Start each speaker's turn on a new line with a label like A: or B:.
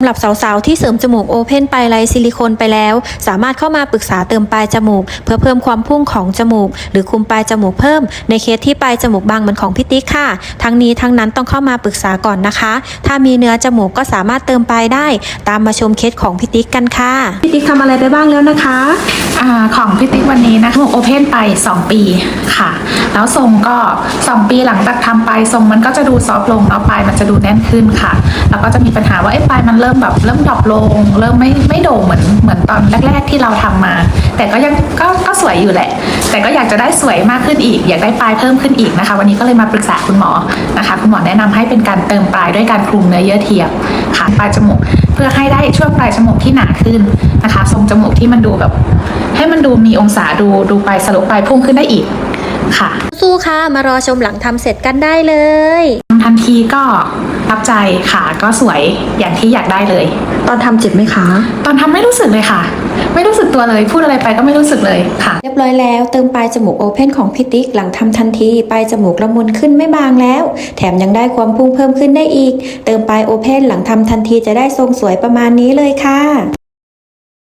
A: สำหรับสาวๆ ที่เสริมจมูกโอเพนไปไลซิลิโคนไปแล้ว สามารถเข้ามาปรึกษาเติมปลายจมูก เพื่อเพิ่มความพุ่งของจมูก หรือคุมปลายจมูกเพิ่ม ในเคสที่ปลายจมูกบางเหมือนของพี่ติ๊กค่ะ ทั้งนี้ทั้งนั้นต้องเข้ามาปรึกษาก่อนนะคะ ถ้ามีเนื้อจมูกก็สามารถเติมปลายได้ ตามมาชมเคสของพี่ติ๊กกันค่ะ
B: พี่ติ๊กทำอะไรไปบ้างแล้วนะคะ
C: อาของพี่ติ๊กวันนี้นะคะโอเพนไป 2 ปีค่ะแล้วทรงก็ 2 ปีหลังจากทำไปทรงมันก็จะดูซอฟต์ลงแล้วปลายมันจะดูแน่นขึ้นค่ะ แล้วก็จะมีปัญหาว่าไอ้ปลายมันเริ่มแบบเริ่มดรอปลง เริ่มไม่ไม่โด่งเหมือนเหมือนตอนแรก ๆที่เราทำมา แต่ก็ยังก็ก็สวยอยู่แหละ แต่ก็อยากจะได้สวยมากขึ้นอีก อยากได้ปลายเพิ่มขึ้นอีกนะคะ วันนี้ก็เลยมาปรึกษาคุณหมอนะคะ คุณหมอแนะนำให้เป็นการเติมปลายด้วยการคลุมเนื้อเยื่อเทียมค่ะปลายจมูกเพื่อให้ได้ช่วงปลายจมูกที่หนาขึ้นนะคะ ทรงจมูกที่มันดูแบบ ให้มันดูมีองศาดูดูปลายสรุปปลายพุ่งขึ้นได้อีก ค่ะ
A: สู้ค่ะ มารอชมหลังทำเสร็จกันได้เลย
C: ทันทีก็รับใจค่ะ ก็สวยอย่างที่อยากได้เลย
B: ตอนทำเจ็บไหมคะ
C: ตอนทำไม่รู้สึกเลยค่ะ ไม่รู้สึกตัวเลยพูดอะไรไปก็ไม่รู้สึกเลยค่ะ
A: เรียบร้อยแล้วเติมปลายจมูกโอเพนของพี่ติ๊กหลังทำทันทีปลายจมูกละมุนขึ้นไม่บางแล้ว แถมยังได้ความพุ่งเพิ่มขึ้นได้อีก เติมปลายโอเพนหลังทำทันทีจะได้ทรงสวยประมาณนี้เลยค่ะ